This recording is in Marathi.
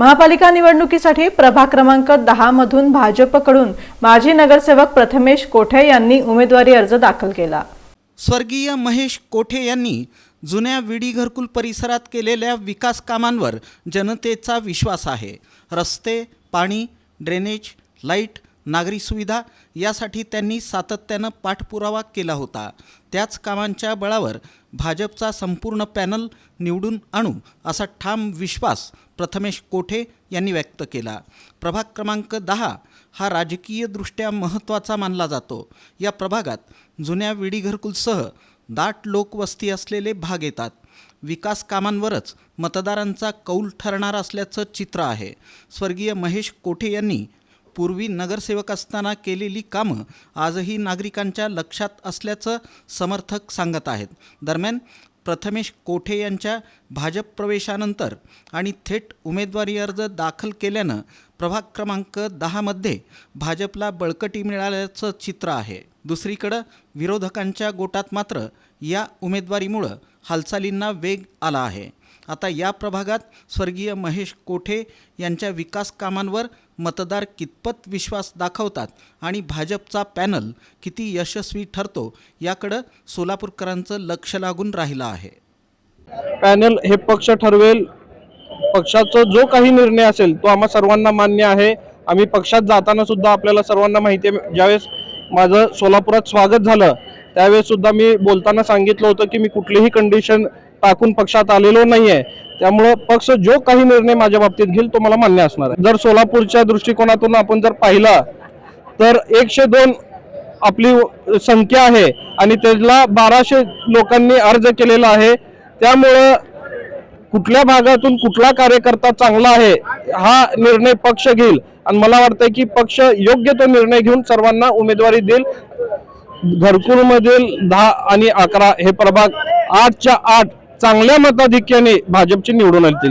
महापालिका निवडणुकीसाठी प्रभाग क्रमांक दहा मधून भाजपकडून माजी नगरसेवक प्रथमेश कोठे यांनी उमेदवारी अर्ज दाखल केला. स्वर्गीय महेश कोठे यांनी जुन्या विडी घरकुल परिसरात केलेल्या विकास कामांवर जनतेचा विश्वास आहे. रस्ते पाणी ड्रेनेज लाइट नागरी सुविधा यासाठी त्यांनी सातत्यानं पाठपुरावा केला होता. त्याच कामांच्या बळावर भाजपचा संपूर्ण पॅनल निवडून आणू असा ठाम विश्वास प्रथमेश कोठे यांनी व्यक्त केला. प्रभाग क्रमांक दहा हा राजकीयदृष्ट्या महत्त्वाचा मानला जातो. या प्रभागात जुन्या विडी घरकुलसह दाट लोकवस्ती असलेले भाग येतात. विकास कामांवरच मतदारांचा कौल ठरणार असल्याचं चित्र आहे. स्वर्गीय महेश कोठे यांनी पूर्वी नगरसेवक असताना केलेली कामं आजही नागरिकांच्या लक्षात असल्याचं समर्थक सांगत आहेत. दरम्यान प्रथमेश कोठे यांच्या भाजप प्रवेशानंतर आणि थेट उमेदवारी अर्ज दाखल केल्यानं प्रभाग क्रमांक दहामध्ये भाजपला बळकटी मिळाल्याचं चित्र आहे. दुसरीकडं विरोधकांच्या गोटात मात्र या उमेदवारीमुळं हालचालींना वेग आला आहे. आता या प्रभागात स्वर्गीय महेश कोठे यांच्या विकास कामांवर मतदार कितपत विश्वास दाखवतात आणि भाजपचा पॅनल किती यशस्वी ठरतो याकडं सोलापूरकरांचं लक्ष लागून राहिलं आहे. पॅनल हे पक्ष ठरवेल. पक्षाचा जो काही निर्णय असेल तो आम्हा सर्वांना मान्य आहे. आम्ही पक्षात जाताना सुद्धा आपल्याला सर्वांना माहिती आहे. ज्यावेळेस माझं सोलापुरात स्वागत झालं त्यावेळेस सुद्धा मी बोलताना सांगितलं होतं की मी कुठलीही कंडिशन टाकून पक्षात आलेलो नाहीये. त्यामुळं पक्ष जो काही निर्णय माझ्या बाबतीत घेईल तो मला मान्य असणार आहे. जर सोलापूरच्या दृष्टिकोनातून आपण जर पाहिला तर एकशे दोन आपली संख्या आहे आणि त्याला बाराशे लोकांनी अर्ज केलेला आहे. त्यामुळं कुठल्या भागातून कुठला कार्यकर्ता चांगला आहे हा निर्णय पक्ष घेईल. आणि मला वाटतंय की पक्ष योग्य तो निर्णय घेऊन सर्वांना उमेदवारी देईल. घरकुल मधील दहा आणि अकरा हे प्रभाग आठच्या आठ चांगल्या मताधिक्याने भाजपचे निवडून येतील